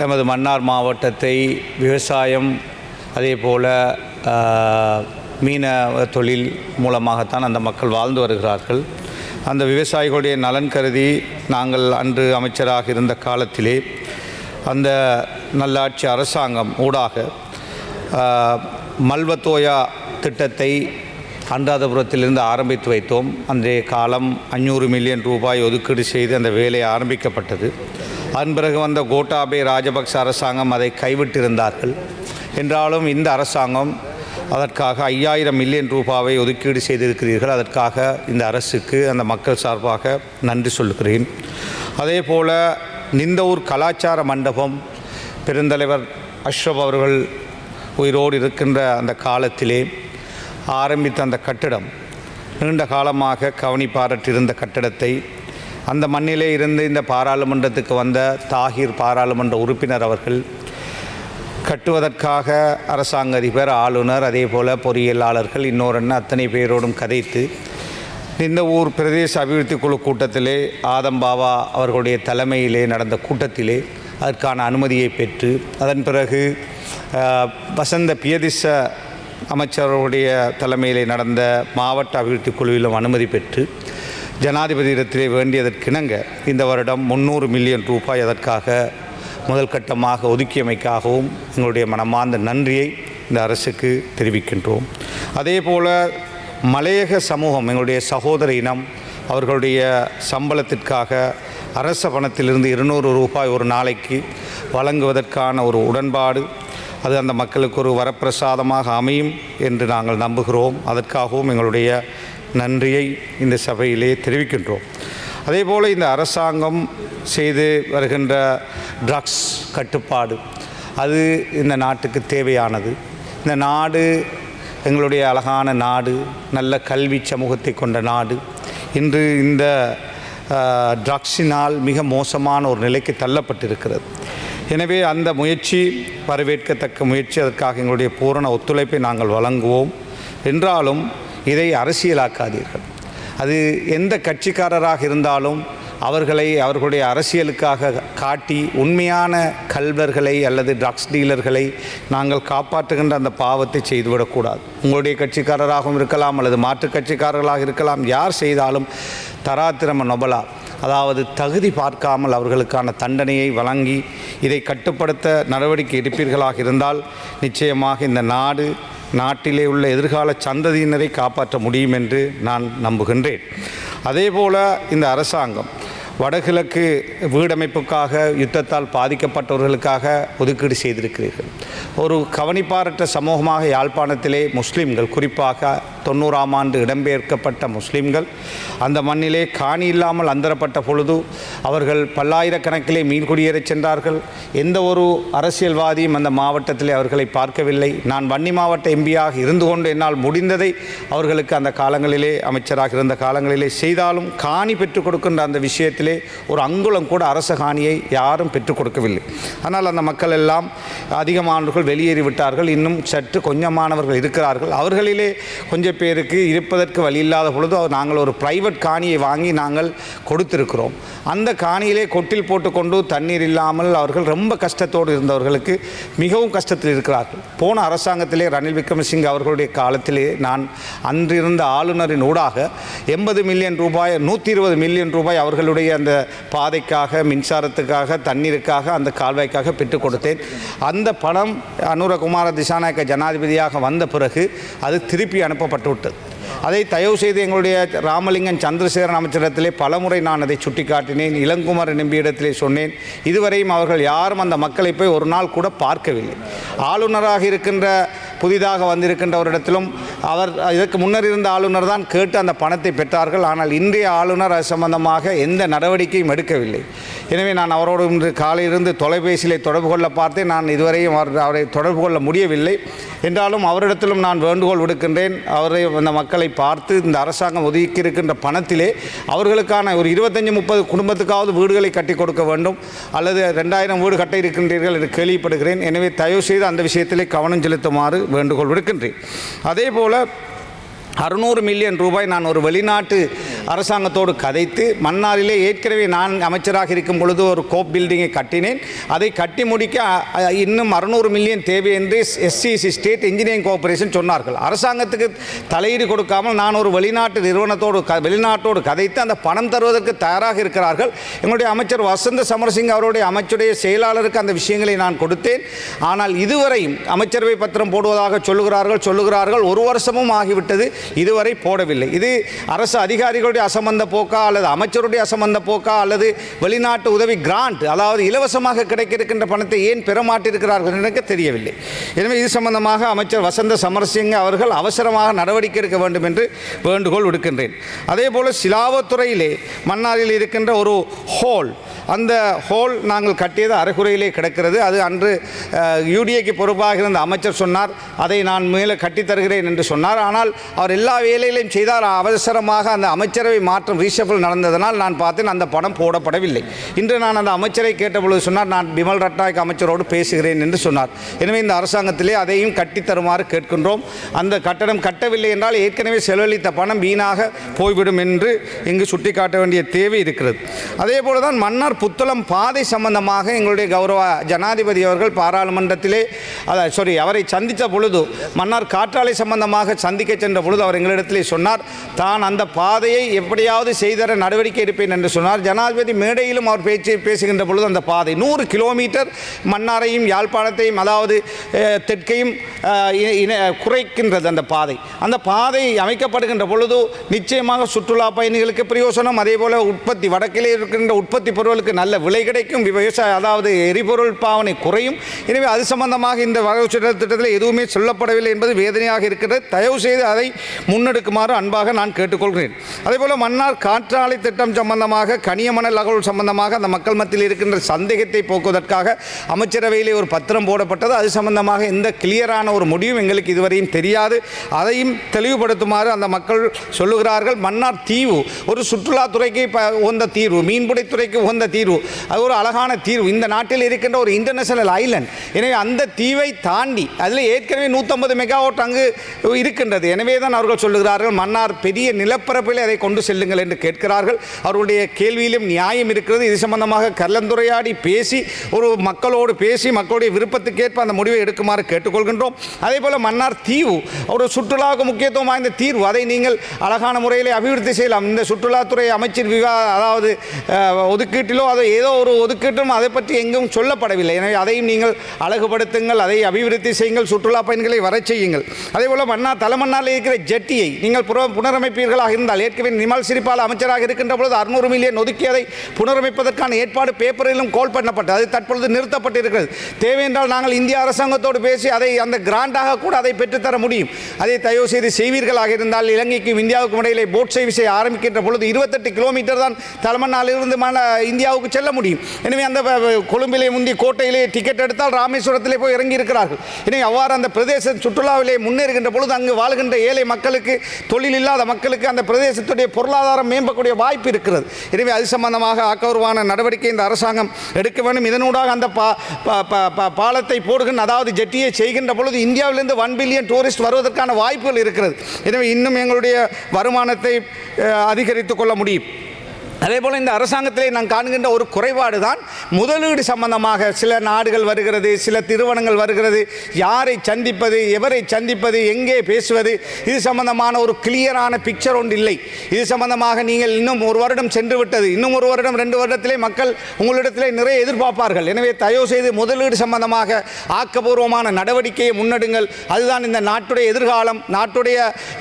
எமது மன்னார் மாவட்டத்தை விவசாயம் அதே போல் மீன தொழில் மூலமாகத்தான் அந்த மக்கள் வாழ்ந்து வருகிறார்கள். அந்த விவசாயிகளுடைய நலன் கருதி நாங்கள் அன்று அமைச்சராக இருந்த காலத்திலே அந்த நல்லாட்சி அரசாங்கம் ஊடாக மல்வத்தோயா திட்டத்தை அன்றாதபுரத்திலிருந்து ஆரம்பித்து வைத்தோம். அன்றைய காலம் அஞ்சூறு மில்லியன் ரூபாய் ஒதுக்கீடு செய்து அந்த வேலை ஆரம்பிக்கப்பட்டது. அதன் பிறகு வந்த கோட்டாபே ராஜபக்ச அரசாங்கம் அதை கைவிட்டிருந்தார்கள். என்றாலும் இந்த அரசாங்கம் அதற்காக ஐயாயிரம் மில்லியன் ரூபாவை ஒதுக்கீடு செய்திருக்கிறீர்கள். அதற்காக இந்த அரசுக்கு அந்த மக்கள் சார்பாக நன்றி சொல்கிறேன் அதே போல் நிந்தவூர் கலாச்சார மண்டபம் பெருந்தலைவர் அஷ்ரப் அவர்கள் உயிரோடு இருக்கின்ற அந்த காலத்திலே ஆரம்பித்த அந்த கட்டிடம் நீண்ட காலமாக கவனிப்பாரற்றிருந்த கட்டிடத்தை அந்த மண்ணிலே இருந்து இந்த பாராளுமன்றத்துக்கு வந்த தாகிர் பாராளுமன்ற உறுப்பினர் அவர்கள் கட்டுவதற்காக அரசாங்க அதிபர் ஆளுநர் அதே போல் பொறியியலாளர்கள் இன்னொரு அத்தனை பேரோடும் கதைத்து இந்த ஊர் பிரதேச அபிவிருத்தி குழு கூட்டத்திலே ஆதம்பாவா அவர்களுடைய தலைமையிலே நடந்த கூட்டத்திலே அதற்கான அனுமதியை பெற்று அதன் பிறகு வசந்த பியதிச அமைச்சர்களுடைய தலைமையிலே நடந்த மாவட்ட அபிவிருத்தி குழுவிலும் அனுமதி பெற்று ஜனாதிபதியிடத்திலே வேண்டியதற்கிணங்க இந்த வருடம் முந்நூறு மில்லியன் ரூபாய் அதற்காக முதல் கட்டமாக ஒதுக்கியமைக்காகவும் எங்களுடைய மனமார்ந்த நன்றியை இந்த அரசுக்கு தெரிவிக்கின்றோம். அதே போல் மலையக சமூகம் எங்களுடைய சகோதர இனம் அவர்களுடைய சம்பளத்திற்காக அரச பணத்திலிருந்து இருநூறு ரூபாய் ஒரு நாளைக்கு வழங்குவதற்கான ஒரு உடன்பாடு அது அந்த மக்களுக்கு ஒரு வரப்பிரசாதமாக அமையும் என்று நாங்கள் நம்புகிறோம். அதற்காகவும் எங்களுடைய நன்றியை இந்த சபையிலே தெரிவிக்கின்றோம். அதேபோல் இந்த அரசாங்கம் செய்து வருகின்ற ட்ரக்ஸ் கட்டுப்பாடு அது இந்த நாட்டுக்கு தேவையானது. இந்த நாடு எங்களுடைய அழகான நாடு நல்ல கல்வி சமூகத்தை கொண்ட நாடு. இன்று இந்த ட்ரக்ஸினால் மிக மோசமான ஒரு நிலைக்கு தள்ளப்பட்டிருக்கிறது. எனவே அந்த முயற்சி வரவேற்கத்தக்க முயற்சி அதற்காக எங்களுடைய பூரண ஒத்துழைப்பை நாங்கள் வழங்குவோம். என்றாலும் இதை அரசியலாக்காதீர்கள். அது எந்த கட்சிக்காரராக இருந்தாலும் அவர்களை அவர்களுடைய அரசியலுக்காக காட்டி உண்மையான கல்வர்களை அல்லது ட்ரக்ஸ் டீலர்களை நாங்கள் காப்பாற்றுகின்ற அந்த பாவத்தை செய்துவிடக்கூடாது. உங்களுடைய கட்சிக்காரராகவும் இருக்கலாம் அல்லது மாற்றுக் கட்சிக்காரர்களாக இருக்கலாம். யார் செய்தாலும் தராத்திரம நொபலா. அதாவது தகுதி பார்க்காமல் அவர்களுக்கான தண்டனையை வழங்கி இதை கட்டுப்படுத்த நடவடிக்கை எடுப்பீர்களாக இருந்தால் நிச்சயமாக இந்த நாடு நாட்டிலே உள்ள எதிர்கால சந்ததியினரை காப்பாற்ற முடியும் என்று நான் நம்புகின்றேன். அதேபோல இந்த அரசாங்கம் வடகிழக்கு வீடமைப்புக்காக யுத்தத்தால் பாதிக்கப்பட்டவர்களுக்காக ஒதுக்கீடு செய்திருக்கிறீர்கள். ஒரு கவனிப்பாரற்ற சமூகமாக யாழ்ப்பாணத்திலே முஸ்லிம்கள் குறிப்பாக தொண்ணூறாம் ஆண்டு இடம்பெயர்க்கப்பட்ட முஸ்லிம்கள். அந்த மண்ணிலே காணி இல்லாமல் அந்தரப்பட்ட பொழுது அவர்கள் பல்லாயிரக்கணக்கிலே மீன் குடியேறச் சென்றார்கள். எந்த ஒரு அரசியல்வாதியும் அந்த மாவட்டத்திலே அவர்களை பார்க்கவில்லை. நான் வன்னி மாவட்ட எம்பியாக இருந்து கொண்டு என்னால் முடிந்ததை அவர்களுக்கு அந்த காலங்களிலே அமைச்சராக இருந்த காலங்களிலே செய்தாலும் காணி பெற்றுக் கொடுக்கின்ற அந்த விஷயத்திலே ஒரு அங்குலம் கூட அரச காணியை யாரும் பெற்றுக் கொடுக்கவில்லை. ஆனால் அந்த மக்கள் எல்லாம் அதிகமானவர்கள் வெளியேறி விட்டார்கள் இன்னும் சற்று கொஞ்சமானவர்கள் இருக்கிறார்கள். அவர்களிலே கொஞ்சம் பேருக்கு இருப்பதற்கு வழி இல்லாத பொழுது நாங்கள் ஒரு பிரைவேட் காணியை வாங்கி நாங்கள் கொடுத்திருக்கிறோம். அந்த காணியிலே கொட்டில் போட்டுக்கொண்டு தண்ணீர் இல்லாமல் அவர்கள் ரொம்ப கஷ்டத்தோடு இருந்தவர்களுக்கு மிகவும் கஷ்டத்தில் இருக்கிறார்கள். போன அரசாங்கத்திலே ரணில் விக்ரமசிங் அவர்களுடைய காலத்திலே நான் அன்றிருந்த ஆளுநரின் ஊடாக எண்பது மில்லியன் ரூபாய் நூற்றி இருபது மில்லியன் ரூபாய் அவர்களுடைய அந்த பாதைக்காக மின்சாரத்துக்காக தண்ணீருக்காக அந்த கால்வாய்க்காக பெற்றுக் கொடுத்தேன். அந்த பணம் அனுரகுமார திசாநாயக்க ஜனாதிபதியாக வந்த பிறகு அது திருப்பி அனுப்பப்பட்டது. விட்டது அதை தயவு செய்து எங்களுடைய ராமலிங்கன் சந்திரசேகரன் அமைச்சரிடத்திலே பலமுறை நான் அதை சுட்டிக்காட்டினேன். இளங்குமர் நம்பியிடத்திலே சொன்னேன். இதுவரையும் அவர்கள் யாரும் அந்த மக்களை போய் ஒரு நாள் கூட பார்க்கவில்லை. ஆளுநராக இருக்கின்ற புதிதாக வந்திருக்கின்றவரிடத்திலும் அவர் இதற்கு முன்னர் இருந்த ஆளுநர் தான் கேட்டு அந்த பணத்தை பெற்றார்கள். ஆனால் இன்றைய ஆளுநர் அது சம்பந்தமாக எந்த நடவடிக்கையும் எடுக்கவில்லை. எனவே நான் அவரோடு இன்று காலையிலிருந்து தொலைபேசியிலே தொடர்பு கொள்ள பார்த்தேன். நான் இதுவரையும் அவர் அவரை தொடர்பு கொள்ள முடியவில்லை. என்றாலும் அவரிடத்திலும் நான் வேண்டுகோள் விடுக்கின்றேன். அவரை அந்த மக்களை பார்த்து இந்த அரசாங்கம் ஒதுக்கி இருக்கின்ற பணத்திலே அவர்களுக்கான ஒரு இருபத்தஞ்சி முப்பது குடும்பத்துக்காவது வீடுகளை கட்டி கொடுக்க வேண்டும். அல்லது ரெண்டாயிரம் வீடு கட்ட இருக்கின்றீர்கள் என்று கேள்விப்படுகிறேன். எனவே தயவு செய்து அந்த விஷயத்திலே கவனம் செலுத்துமாறு வேண்டுகோள் விடுக்கின்றேன். அதே போல் அறுநூறு மில்லியன் ரூபாய் நான் ஒரு வெளிநாட்டு அரசாங்கத்தோடு கதைத்து மன்னாரிலே ஏற்கனவே நான் அமைச்சராக இருக்கும் பொழுது ஒரு கோப் பில்டிங்கை கட்டினேன். அதை கட்டி முடிக்க இன்னும் அறுநூறு மில்லியன் தேவை என்று எஸ்சிசி ஸ்டேட் இன்ஜினியரிங் கோஆபரேஷன் சொன்னார்கள். அரசாங்கத்துக்கு தலையீடு கொடுக்காமல் நான் ஒரு வெளிநாட்டு நிறுவனத்தோடு க வெளிநாட்டோடு கதைத்து அந்த பணம் தருவதற்கு தயாராக இருக்கிறார்கள். எங்களுடைய அமைச்சர் வசந்த சமரசிங் அவருடைய அமைச்சுடைய செயலாளருக்கு அந்த விஷயங்களை நான் கொடுத்தேன். ஆனால் இதுவரையும் அமைச்சரவை பத்திரம் போடுவதாக சொல்லுகிறார்கள் சொல்லுகிறார்கள். ஒரு வருஷமும் ஆகிவிட்டது. இதுவரை போடவில்லை. இது அரசு அதிகாரிகள் அமைச்சருடைய அசம்பந்த போக்கா அல்லது அமைச்சருடைய அசம்பந்த போக்கா அல்லது வெளிநாட்டு உதவி கிராண்ட் அதாவது இலவசமாக கிடைக்கிருக்கின்ற பணத்தை ஏன் பெற மாட்டிருக்கிறார்கள் எனக்கு தெரியவில்லை. எனவே இது சம்பந்தமாக அமைச்சர் வசந்த சமரசிங்க அவர்கள் அவசரமாக நடவடிக்கை எடுக்க வேண்டும் என்று வேண்டுகோள் விடுக்கின்றேன். அதே போல் சிலாவத்துறையிலே மன்னாரில் இருக்கின்ற ஒரு ஹோல் அந்த ஹோல் நாங்கள் கட்டியது அரைகுறையிலே கிடக்கிறது. அது அன்று யூடிஏக்கு பொறுப்பாக இருந்த அமைச்சர் சொன்னார் அதை நான் மேலே கட்டித் தருகிறேன் என்று சொன்னார். ஆனால் அவர் எல்லா வேலைகளையும் செய்தார். அவசரமாக அந்த அமைச்சர் அமைச்சரவை மாற்றம் ரீஷபிள் நடந்ததனால் நான் பார்த்தேன் அந்த பணம் போடப்படவில்லை. இன்று நான் அந்த அமைச்சரை கேட்டபொழுது சொன்னார் நான் பிமல் ரட்நாயக் அமைச்சரோடு பேசுகிறேன் என்று சொன்னார். எனவே இந்த அரசாங்கத்திலே அதையும் கட்டித்தருமாறு கேட்கின்றோம். அந்த கட்டடம் கட்டவில்லை என்றால் ஏற்கனவே செலவழித்த பணம் வீணாக போய்விடும் என்று இங்கு சுட்டிக்காட்ட வேண்டிய தேவை இருக்கிறது. அதே போல தான் மன்னார் புத்தளம் பாதை சம்பந்தமாக எங்களுடைய கௌரவ ஜனாதிபதி அவர்கள் பாராளுமன்றத்திலே அத சாரி அவரை சந்தித்த பொழுது மன்னார் காற்றாலை சம்பந்தமாக சந்திக்க சென்ற பொழுது அவர் எங்களிடத்திலே சொன்னார் தான் அந்த பாதையை எப்படியாவது செய்தர நடவடிக்கை எடுப்பேன் என்று சொன்னார். ஜனாதிபதி மேடையிலும் அவர் பேச்சு பேசுகின்ற பொழுது அந்த பாதை நூறு கிலோமீட்டர் மன்னாரையும் யாழ்ப்பாணத்தையும் அதாவது தெற்கையும் குறைக்கின்றது அந்த பாதை. அந்த பாதை அமைக்கப்படுகின்ற பொழுது நிச்சயமாக சுற்றுலா பயணிகளுக்கு பிரயோசனம். அதே போல் உற்பத்தி வடக்கிலே இருக்கின்ற உற்பத்தி பொருட்களுக்கு நல்ல விலை கிடைக்கும். விவசாய அதாவது எரிபொருள் பாவனை குறையும். எனவே அது சம்பந்தமாக இந்த வரவு திட்டத்தில் எதுவுமே சொல்லப்படவில்லை என்பது வேதனையாக இருக்கிறது. தயவு செய்து அதை முன்னெடுக்குமாறு அன்பாக நான் கேட்டுக்கொள்கிறேன். அதே போல மன்னார் காற்றாலை திட்டம் சம்பந்தமாக கனியமணல் அகவல் சம்பந்தமாக அந்த மக்கள் மத்தியில் இருக்கின்ற சந்தேகத்தை போக்குவதற்காக அமைச்சரவையிலே ஒரு பத்திரம் போடப்பட்டது. அது சம்பந்தமாக எந்த கிளியரான ஒரு முடிவும் எங்களுக்கு இதுவரையும் தெரியாது. அதையும் தெளிவுபடுத்துமாறு அந்த மக்கள் சொல்லுகிறார்கள். மன்னார் தீவு ஒரு சுற்றுலாத்துறைக்கு உகந்த தீர்வு மீன்பிடித்துறைக்கு உகந்த தீர்வு அது ஒரு அழகான தீர்வு. இந்த நாட்டில் இருக்கின்ற ஒரு இன்டர்நேஷனல் ஐலண்ட் எனவே அந்த தீவை தாண்டி அதில் ஏற்கனவே நூற்றம்பது மெகாவாட் அங்கு இருக்கின்றது. எனவே தான் அவர்கள் சொல்லுகிறார்கள் மன்னார் பெரிய நிலப்பரப்பில் அதை கொண்டு கொண்டு செல்லுங்கள் என்று கேட்கிறார்கள். அவருடைய கேள்வியிலும் நியாயம் இருக்கிறது. இது சம்பந்தமாக கலந்துரையாடி பேசி ஒரு மக்களோடு பேசி மக்களுடைய விருப்பத்துக்கேற்ப அந்த முடிவை எடுக்குமாறு கேட்டுக்கொள்கின்றோம். அதே போல் மன்னார் தீவு ஒரு சுற்றுலாவுக்கு முக்கியத்துவம் வாய்ந்த தீர்வு. அதை நீங்கள் அழகான முறையில் அபிவிருத்தி செய்யலாம். இந்த சுற்றுலாத்துறை அமைச்சர் விவா அதாவது ஒதுக்கீட்டிலோ அதை ஏதோ ஒரு ஒதுக்கீட்டும் அதை பற்றி எங்கும் சொல்லப்படவில்லை. எனவே அதையும் நீங்கள் அழகுபடுத்துங்கள் அதை அபிவிருத்தி செய்யுங்கள் சுற்றுலா பயணிகளை வரச் செய்யுங்கள். அதே போல் மன்னார் தலைமன்னாரில் இருக்கிற ஜெட்டியை நீங்கள் புற புனரமைப்பீர்களாக இருந்தால் ஏற்கனவே நிமல் சிரிப்பால் அமைச்சராக இருக்கின்ற பொழுது அறுநூறு மில்லியன் ஒதுக்கியதை புனரமைப்பதற்கான ஏற்பாடு பேப்பரிலும் கோல் பண்ணப்பட்டது. அது தற்பொழுது நிறுத்தப்பட்டிருக்கிறது. தேவையென்றால் நாங்கள் இந்திய அரசாங்கத்தோடு பேசி அதை அந்த கிராண்டாக கூட அதை பெற்றுத்தர முடியும். அதை தயவு செய்து செய்வீர்களாக இருந்தால் இலங்கைக்கும் இந்தியாவுக்கும் இடையிலே போட் சர்வீஸை ஆரம்பிக்கின்ற பொழுது இருபத்தெட்டு கிலோமீட்டர் தான் தலைமன்னாலிருந்து இந்தியாவுக்கு செல்ல முடியும். எனவே அந்த கொழும்பிலே முந்தி கோட்டையிலே டிக்கெட் எடுத்தால் ராமேஸ்வரத்திலே போய் இறங்கி இருக்கிறார்கள் எனவே அவ்வாறு அந்த பிரதேச சுற்றுலாவிலே முன்னேறுகின்ற பொழுது அங்கு வாழ்கின்ற ஏழை மக்களுக்கு தொழில் இல்லாத மக்களுக்கு அந்த பிரதேசத்துடைய பொருளாதாரம் மேம்பக்கூடிய வாய்ப்பு இருக்கிறது. எனவே அது சம்பந்தமாக ஆக்கபூர்வமான நடவடிக்கை இந்த அரசாங்கம் எடுக்க வேண்டும். இதனூடாக அந்த பா பாலத்தை போடுகின்ற அதாவது ஜெட்டியை செய்கின்ற பொழுது இந்தியாவிலிருந்து ஒன் பில்லியன் டூரிஸ்ட் வருவதற்கான வாய்ப்புகள் இருக்கிறது. எனவே இன்னும் எங்களுடைய வருமானத்தை அஹ், அதிகரித்துக் கொள்ள முடியும். அதே போல் இந்த அரசாங்கத்திலே நான் காண்கின்ற ஒரு குறைபாடு தான் முதலீடு சம்பந்தமாக சில நாடுகள் வருகிறது சில திருமணங்கள் வருகிறது யாரை சந்திப்பது எவரை சந்திப்பது எங்கே பேசுவது இது சம்பந்தமான ஒரு கிளியரான பிக்சர் ஒன்று இல்லை. இது சம்பந்தமாக நீங்கள் இன்னும் ஒரு வருடம் சென்று விட்டது இன்னும் ஒரு வருடம் ரெண்டு வருடத்திலே மக்கள் உங்களிடத்திலே நிறைய எதிர்பார்ப்பார்கள். எனவே தயவு செய்து முதலீடு சம்பந்தமாக ஆக்கப்பூர்வமான நடவடிக்கையை முன்னெடுங்கள். அதுதான் இந்த நாட்டுடைய எதிர்காலம் நாட்டுடைய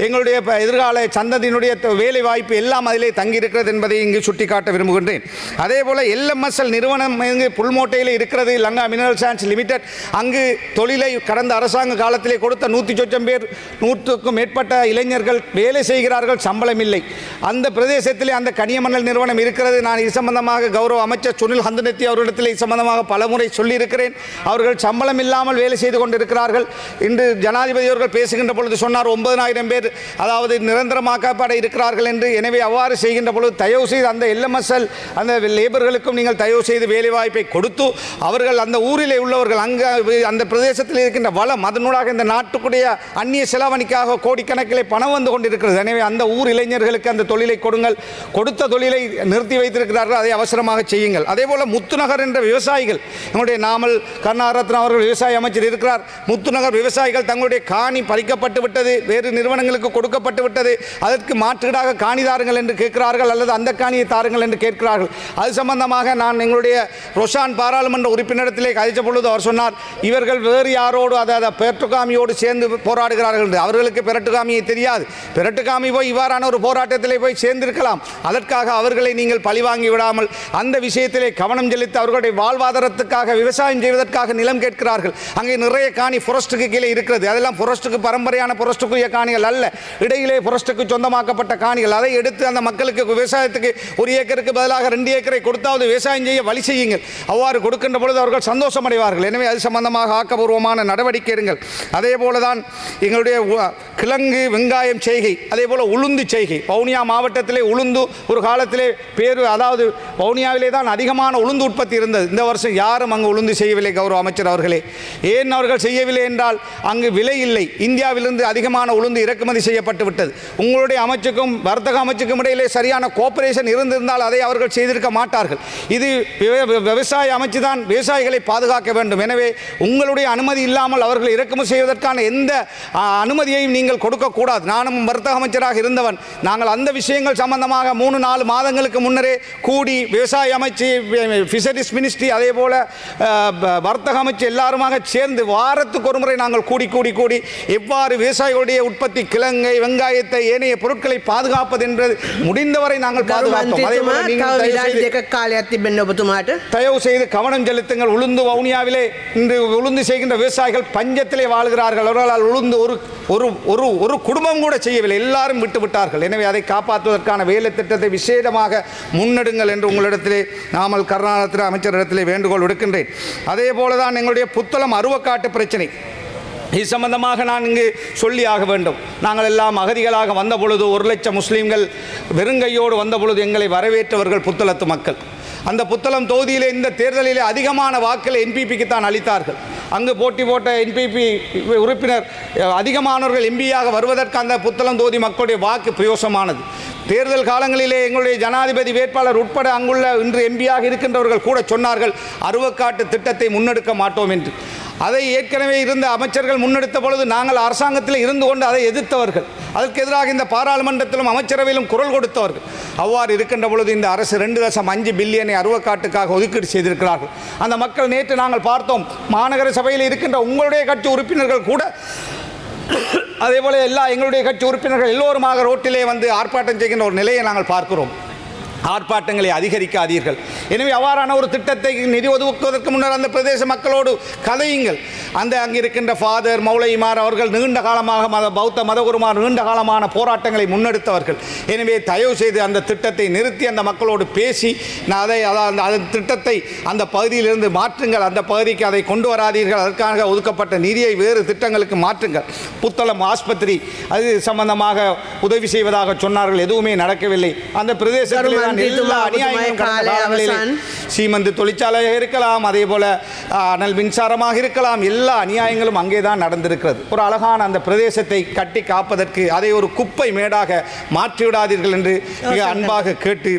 எங்களுடைய எதிர்கால சந்ததியினுடைய வேலை வாய்ப்பு எல்லாம் அதிலே தங்கியிருக்கிறது என்பதை இங்கு சுட்டிக்காட்ட விரும்புகின்றேன். அதே போல் எல்எம்எஸ்எல் நிறுவனம் இங்கு புல்மோட்டையில் இருக்கிறது லங்கா மினரல் சயின்ஸ் லிமிடெட் அங்கு தொழிலை கடந்த அரசாங்க காலத்திலே கொடுத்த நூற்றி சொச்சம் பேர் நூற்றுக்கும் மேற்பட்ட இளைஞர்கள் வேலை செய்கிறார்கள் சம்பளம் இல்லை. அந்த பிரதேசத்திலே அந்த கனியமணல் நிறுவனம் இருக்கிறது. நான் இது சம்பந்தமாக கௌரவ அமைச்சர் சுனில் ஹந்தனத்தி அவரிடத்தில் இது சம்பந்தமாக பலமுறை சொல்லியிருக்கிறேன். அவர்கள் சம்பளம் இல்லாமல் வேலை செய்து கொண்டிருக்கிறார்கள். இன்று ஜனாதிபதி அவர்கள் பேசுகின்ற பொழுது சொன்னார் ஒன்பதனாயிரம் பேர் அதாவது நிரந்தரமாக்கப்பட இருக்கிறார்கள் என்று. எனவே அவ்வாறு செய்கின்ற பொழுது தயவு செய்து அந்த அந்த எல்எம்எஸ்எல் அந்த லேபர்களுக்கும் நீங்கள் தயவு செய்து வேலைவாய்ப்பை கொடுத்து அவர்கள் அந்த ஊரிலே உள்ளவர்கள் அங்கே அந்த பிரதேசத்தில் இருக்கின்ற வளம் அதனூடாக இந்த நாட்டுக்குடைய அந்நிய செலவணிக்காக கோடிக்கணக்கிலே பணம் வந்து கொண்டிருக்கிறது. எனவே அந்த ஊர் இளைஞர்களுக்கு அந்த தொழிலை கொடுங்கள். கொடுத்த தொழிலை நிறுத்தி வைத்திருக்கிறார்கள். அதை அவசரமாக செய்யுங்கள். அதே போல் முத்துநகர் என்ற விவசாயிகள் நம்முடைய நாமல் கருணாரத்னம் அவர்கள் விவசாய அமைச்சர் இருக்கிறார். முத்துநகர் விவசாயிகள் தங்களுடைய காணி பறிக்கப்பட்டு விட்டது வேறு நிறுவனங்களுக்கு கொடுக்கப்பட்டு விட்டது. அதற்கு மாற்றீடாக காணிதாருங்கள் என்று கேட்கிறார்கள். அல்லது அந்த காணியை தாருங்கள் என்று கேட்கிறார்கள். அது சம்பந்தமாக நான் எங்களுடைய ரொஷான் பாராளுமன்ற உறுப்பினரிடத்திலே கதைச்ச பொழுது அவர் சொன்னார் இவர்கள் வேறு யாரோடு அதாவது பெரட்டுகாமியோடு சேர்ந்து போராடுகிறார்கள் என்று. அவர்களுக்கு பெரட்டுகாமியை தெரியாது. பெரட்டுகாமி போய் இவ்வாறான ஒரு போராட்டத்திலே போய் சேர்ந்திருக்கலாம். அதற்காக அவர்களை நீங்கள் பழிவாங்கி விடாமல் அந்த விஷயத்திலே கவனம் செலுத்தி அவர்களுடைய வாழ்வாதாரத்துக்காக விவசாயம் செய்வதற்காக நிலம் கேட்கிறார்கள். அங்கே நிறைய காணி புரஸ்டுக்கு கீழே இருக்கிறது. அதெல்லாம் புரஸ்டுக்கு பரம்பரையான புரஸ்டுக்குரிய காணிகள் அல்ல. இடையிலே புரஸ்டுக்கு சொந்தமாக்கப்பட்ட காணிகள். அதை எடுத்து அந்த மக்களுக்கு விவசாயத்துக்கு ஒரு ஏக்கருக்கு பதிலாக ரெண்டு ஏக்கரை கொடுத்தாவது விவசாயம் செய்ய வழி செய்யுங்கள். அவ்வாறு கொடுக்கின்ற பொழுது அவர்கள் சந்தோஷம் அடைவார்கள் எனவே அது சம்பந்தமாக ஆக்கப்பூர்வமான நடவடிக்கை எடுங்கள். அதே போல தான் எங்களுடைய கிழங்கு வெங்காயம் செய்கை அதே போல் உளுந்து செய்கை. வவுனியா மாவட்டத்திலே உளுந்து ஒரு காலத்திலே பேர் அதாவது வவுனியாவிலே தான் அதிகமான உளுந்து உற்பத்தி இருந்தது. இந்த வருஷம் யாரும் அங்கு உளுந்து செய்யவில்லை கௌரவ அமைச்சர் அவர்களே. ஏன் அவர்கள் செய்யவில்லை என்றால் அங்கு விலை இல்லை. இந்தியாவிலிருந்து அதிகமான உளுந்து இறக்குமதி செய்யப்பட்டு விட்டது. உங்களுடைய அமைச்சுக்கும் வர்த்தக அமைச்சுக்கும் இடையிலே சரியான கோஆபரேஷன் இருந்திருந்தால் அதை அவர்கள் செய்திருக்க மாட்டார்கள். இது விவசாய அமைச்சு தான் விவசாயிகளை பாதுகாக்க வேண்டும். எனவே உங்களுடைய அனுமதி இல்லாமல் அவர்கள் இறக்குமதி செய்வதற்கான எந்த அனுமதியையும் நீங்கள் கொடுக்கக்கூடாது நானும் வர்த்தக அமைச்சராக இருந்தவன். நாங்கள் அந்த விஷயங்கள் சம்பந்தமாக மூணு நாலு மாதங்களுக்கு முன்னரே கூடி விவசாய அமைச்சு ஃபிஷரிஸ் மினிஸ்ட்ரி அதே போல் வர்த்தக அமைச்சு எல்லாருமாக சேர்ந்து வாரத்துக்கு ஒரு முறை நாங்கள் கூடி கூடி கூடி எவ்வாறு விவசாயிகளுடைய உற்பத்தி கிழங்கை வெங்காயத்தை ஏனைய பொருட்களை பாதுகாப்பது என்பது முடிந்தவரை நாங்கள் ගරු தயவு செய்து கவனம் செலுத்துங்கள். உளுந்து வவுனியாவிலே இந்த உளுந்து செய்கின்ற விவசாயிகள் பஞ்சத்திலே வாழ்கிறார்கள். அவர்களால் உளுந்து ஒரு ஒரு ஒரு ஒரு குடும்பம் கூட செய்யவில்லை. எல்லாரும் விட்டு விட்டார்கள். எனவே அதை காப்பாற்றுவதற்கான வேலை திட்டத்தை விசேடமாக முன்னெடுங்கள் என்று உங்களிடத்திலே நாமல் கருணாநிதி அமைச்சரிடத்திலே வேண்டுகோள் விடுக்கின்றேன். அதே போலதான் எங்களுடைய புத்தளம் அருவக்காட்டு பிரச்சனை. இது சம்பந்தமாக நான் இங்கு சொல்லி ஆக வேண்டும். நாங்கள் எல்லாம் அகதிகளாக வந்த பொழுது ஒரு லட்சம் முஸ்லீம்கள் வெறுங்கையோடு வந்த பொழுது எங்களை வரவேற்றவர்கள் புத்தளத்து மக்கள். அந்த புத்தளம் தொகுதியிலே இந்த தேர்தலிலே அதிகமான வாக்களை என்பிபிக்கு தான் அளித்தார்கள். அங்கு போட்டி போட்ட என்பிபி உறுப்பினர் அதிகமானவர்கள் எம்பியாக வருவதற்கு அந்த புத்தளம் தொகுதி மக்களுடைய வாக்கு பிரயோசமானது தேர்தல் காலங்களிலே எங்களுடைய ஜனாதிபதி வேட்பாளர் உட்பட அங்குள்ள இன்று எம்பியாக இருக்கின்றவர்கள் கூட சொன்னார்கள் அருவக்காட்டு திட்டத்தை முன்னெடுக்க மாட்டோம் என்று. அதை ஏற்கனவே இருந்த அமைச்சர்கள் முன்னெடுத்த பொழுது நாங்கள் அரசாங்கத்தில் இருந்து கொண்டு அதை எதிர்த்தவர்கள். அதற்கு எதிராக இந்த பாராளுமன்றத்திலும் அமைச்சரவையிலும் குரல் கொடுத்தவர்கள். அவ்வாறு இருக்கின்ற பொழுது இந்த அரசு ரெண்டு தசம் அஞ்சு பில்லியனை அருவக்காட்டுக்காக ஒதுக்கீடு செய்திருக்கிறார்கள். அந்த மக்கள் நேற்று நாங்கள் பார்த்தோம். மாநகர சபையில் இருக்கின்ற உங்களுடைய கட்சி உறுப்பினர்கள் கூட அதே போல எல்லா எங்களுடைய கட்சி உறுப்பினர்கள் எல்லோருமாக ரோட்டிலே வந்து ஆர்ப்பாட்டம் செய்கின்ற ஒரு நிலையை நாங்கள் பார்க்கிறோம். ஆர்ப்பாட்டங்களை அதிகரிக்காதீர்கள். எனவே அவ்வாறான ஒரு திட்டத்தை நிதி ஒதுக்குவதற்கு முன்னர் அந்த பிரதேச மக்களோடு கதையுங்கள். அந்த அங்கே இருக்கின்ற ஃபாதர் மௌலைமார் அவர்கள் நீண்ட காலமாக மத பௌத்த மதகுருமார் நீண்ட காலமான போராட்டங்களை முன்னெடுத்தவர்கள். எனவே தயவு செய்து அந்த திட்டத்தை நிறுத்தி அந்த மக்களோடு பேசி நான் அதை அதாவது அந்த அந்த திட்டத்தை அந்த பகுதியிலிருந்து மாற்றுங்கள். அந்த பகுதிக்கு அதை கொண்டு வராதீர்கள். அதற்காக ஒதுக்கப்பட்ட நிதியை வேறு திட்டங்களுக்கு மாற்றுங்கள். புத்தளம் ஆஸ்பத்திரி அது சம்பந்தமாக உதவி செய்வதாக சொன்னார்கள். எதுவுமே நடக்கவில்லை. அந்த பிரதேசத்தில் சீமந்து தொழிற்சாலையாக இருக்கலாம் அதே போல அனல் மின்சாரமாக இருக்கலாம். எல்லா அநியாயங்களும் அங்கே தான் நடந்திருக்கிறது. ஒரு அழகான அந்த பிரதேசத்தை கட்டி காப்பதற்கு அதை ஒரு குப்பை மேடாக மாற்றிவிடாதீர்கள் என்று மிக அன்பாக கேட்டு